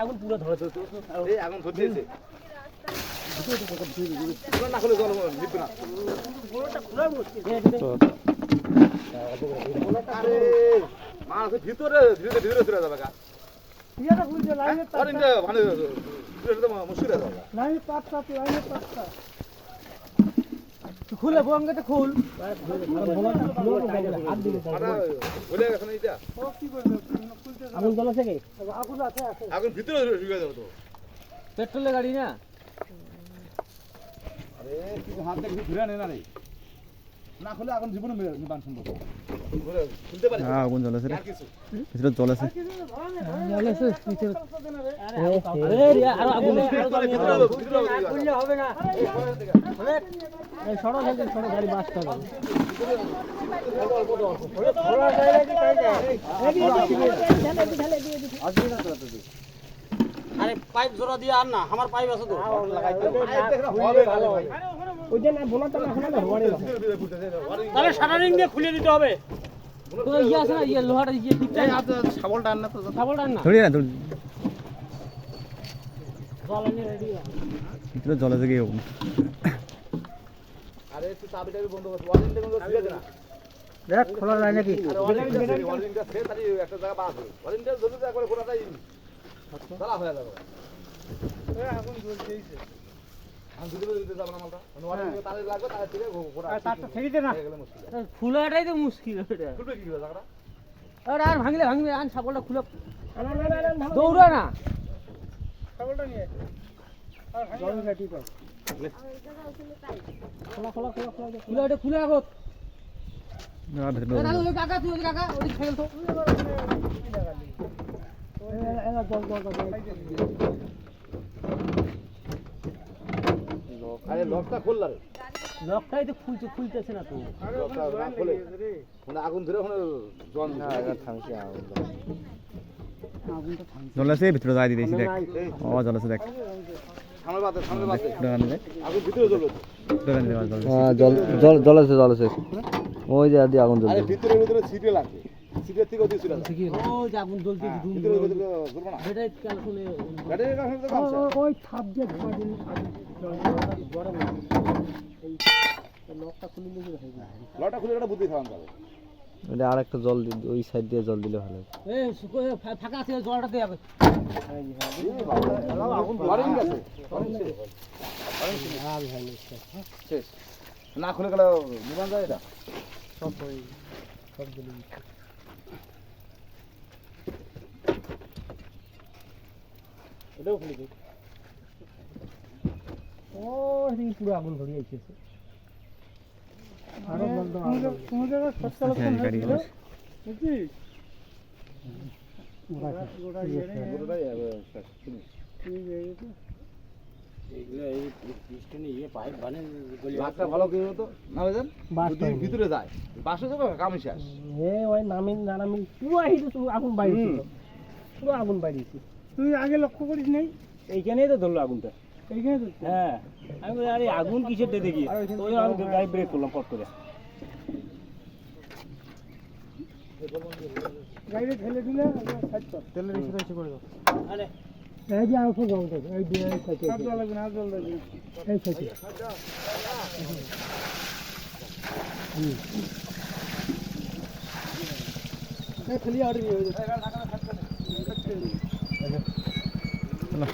আগুন পুরো ধরে এই আগুন ধরতেছে না খুলে জল নিবে না আরে মাছ ভিতরে ধীরে ধীরে চলে যাবে গা। মানে তার খুলে বঙ্গতে খুল। আগুন জ্বলেছে কি? আগুন আছে আছে। আগুন ভিতরে ঢুকে যাবে তো। পেট্রোলের গাড়ি না? আরে তুই হাত দেখি ঘুরে নে না রে। না খুলে আগুন জীবনে নিবান সম্ভব ঘুরে খুলতে পারি হ্যাঁ আগুন জ্বলেছে রে ভিতরে জল আছে জ্বলেছে পিছের আরও আগুন ভিতরে ভিতরে ভিতরে খুললে হবে না এই সড়ক আছে সড়ক গাড়ি বাসটা হবে আরে পাইপ জোড়া দিয়ে আর না আমার পাইপ আছে তো হবে ভালো ওই যে না বোনাটা না এখন না হওয়ারে তাহলে শাটারিং দিয়ে খুলে দিতে হবে। না আন না ধরি না। ধরি ভিতরে জল বন্ধ বন্ধ না? দেখ খোলা যায় নাকি? ওয়ারিংটা ওয়ারিংটা সে তারি একটা জায়গা বাদ আছে ওয়ারিংটা ধরে যা করে গোটাটাই জ্বালা হয়ে যাবে। আগুন জ্বলছেই খোলাটাই তো মুশকিল আর ভাঙলে ভাঙবে আন সাবলটা খুলে। না না না না দৌড়া না। ছাগলটা নিয়ে। কাকা তুই কাকা ওই তো এলা জল জল জল আরে লকটা খুললা রে। লকটাই তো খুলছে খুলতেছে না তো। লকটা না খুলে মানে আগুন ধরে ওখানে জন থামছে জল ভিতরে যাই দিতেছি দেখ। ও জল দেখ। সামনে বাতে সামনে বাতে আগুন ভিতরে জ্বলবে। জল হ্যাঁ জল জল ওই যে দিয়ে আগুন আরে ভিতরে ভিতরে ছিটে লাগবে। ছিটের থেকে ওদিকে চলে ও যে আগুন জ্বলতে ধুম ভিতরে ভিতরে জ্বলবে না। সেটাই কাল শুনে ব্যাটারি ওই থাপ দিয়ে দিন গরম এই লকটা খুলে দিলে হয়ে যায় লটা খুলে একটা বুদ্ধি খাওয়ান যাবে ওটা আর একটা জল দি- ওই সাইড দিয়ে জল দিলে ভালো হয়। এ ফাঁকা আছে জলটা দিয়ে না খুলে গেলে নিবান যায় এটা? এটাও খুলে দিই ও পুরো আগুন ধরে আইছে। ভিতরে যায়। পাশে যাবে কাম শেষ। ওই নামিন নামিন পুরো আহিতে তো আগুন বাইরে পুরো আগুন বাইরে তুই আগে লক্ষ্য করিস নাই? এইখানেই তো ধরলো আগুনটা। হ্যাঁ। আমি বলি আরে আগুন কিসের দিয়ে দেখি? ওই আমি গাড়ি ব্রেক করলাম পট করে। গাড়ি ঠেলে দিলে তেলের ইস্যু ইস্যু করে দাও। আরে। এই যে আউট জল দেবে এই দিয়ে এই সাইডে। আর জল লাগবে না জল লাগবে। এই সাইডে। এই খালি আর হয়ে যাবে না।